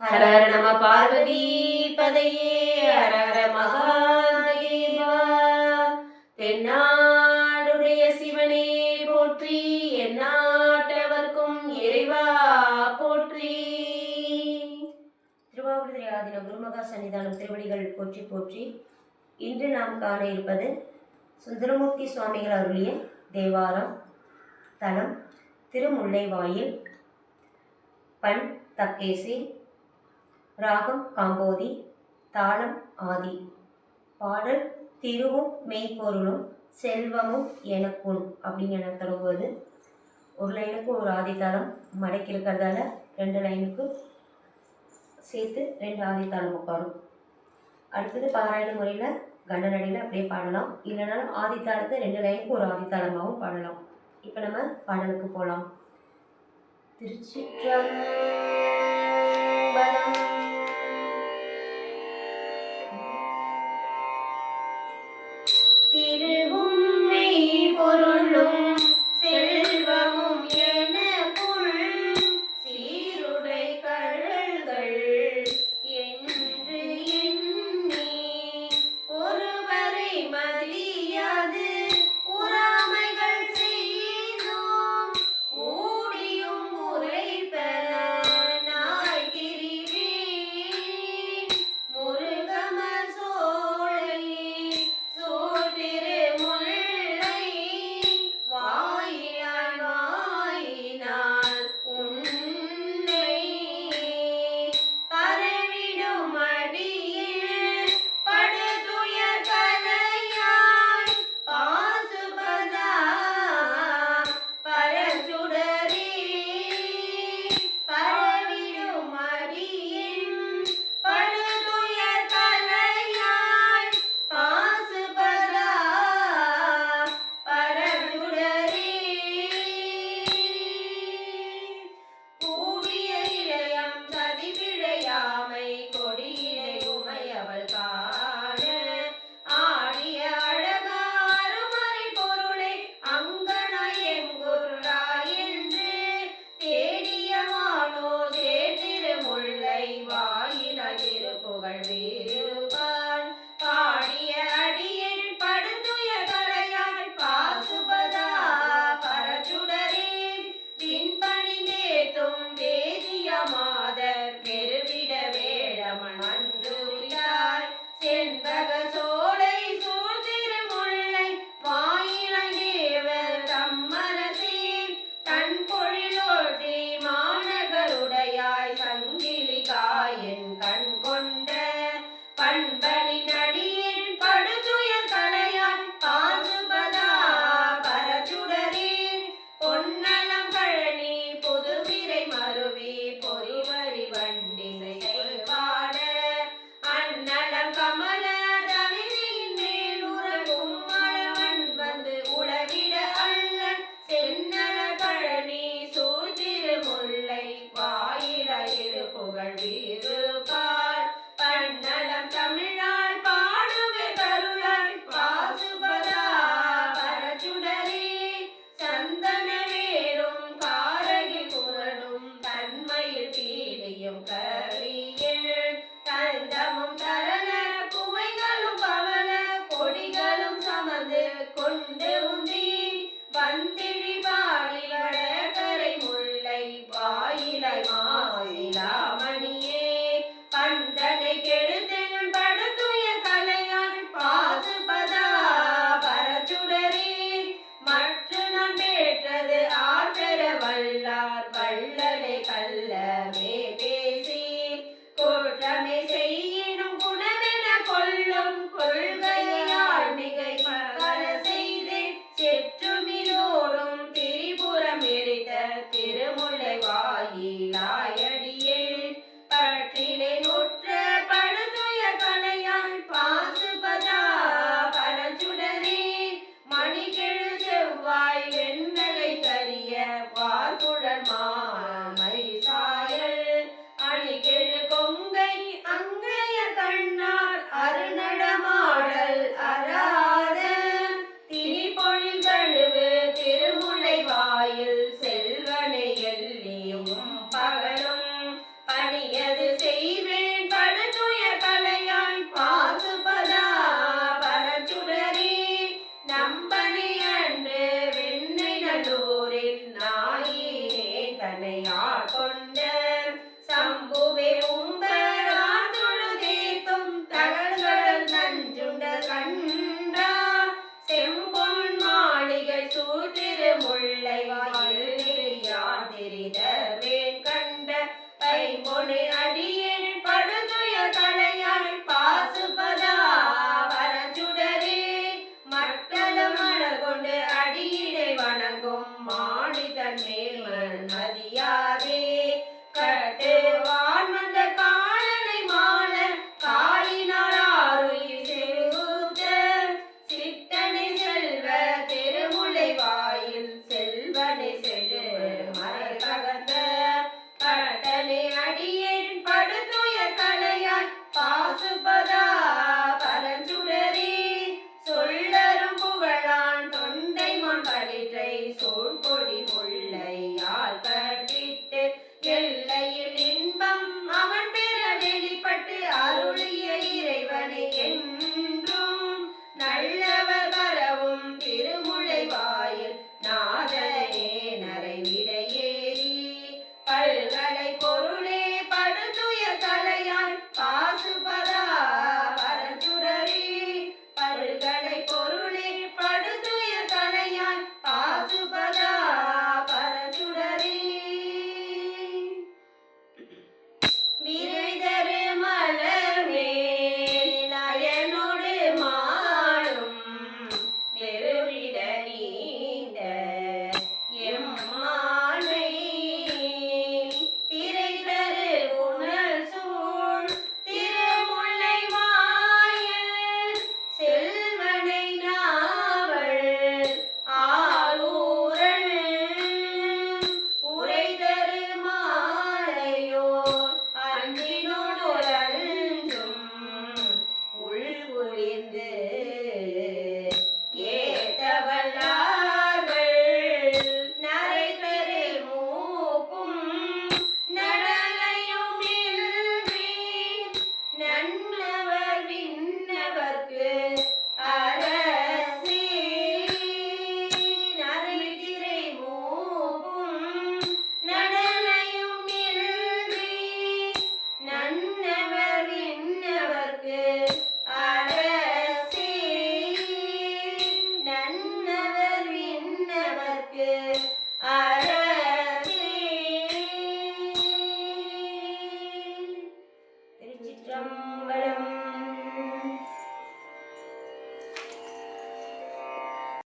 ஹர ஹர நம பார்வதி பதையே ஹர ஹர மகாதேவா தென்னாடுடைய சிவனே போற்றி எந்நாட்டவர்க்கும் இறைவா போற்றி. திருவாவூர் ஆதின குருமகா சன்னிதானம் திருவடிகள் போற்றி போற்றி. இன்று நாம் காண இருப்பது சுந்தரமூர்த்தி சுவாமிகள் அருளிய தேவாரம் தலம் திருமுல்லைவாயில் பண் தக்கேசி ராகம் காம்போதி தாளம் ஆதி. பாடல் திருவும் மெய்ப்பொருளும் செல்வமும் எனக்குன் அப்படிங்கிற தொடங்குவது ஒரு லைனுக்கு ஒரு ஆதித்தாளம் மடக்கி இருக்கிறதால ரெண்டு லைனுக்கு சேர்த்து ரெண்டு ஆதித்தாளம் உட்காரும். அடுத்தது பாராயண முறையில் கண்டனடியில் அப்படியே பாடலாம். இல்லைனாலும் ஆதித்தாளத்தை ரெண்டு லைனுக்கு ஒரு ஆதித்தாளமாகவும் பாடலாம். இப்போ நம்ம பாடலுக்கு போகலாம் திருச்சிற்றம்பலம் naked. பொருளே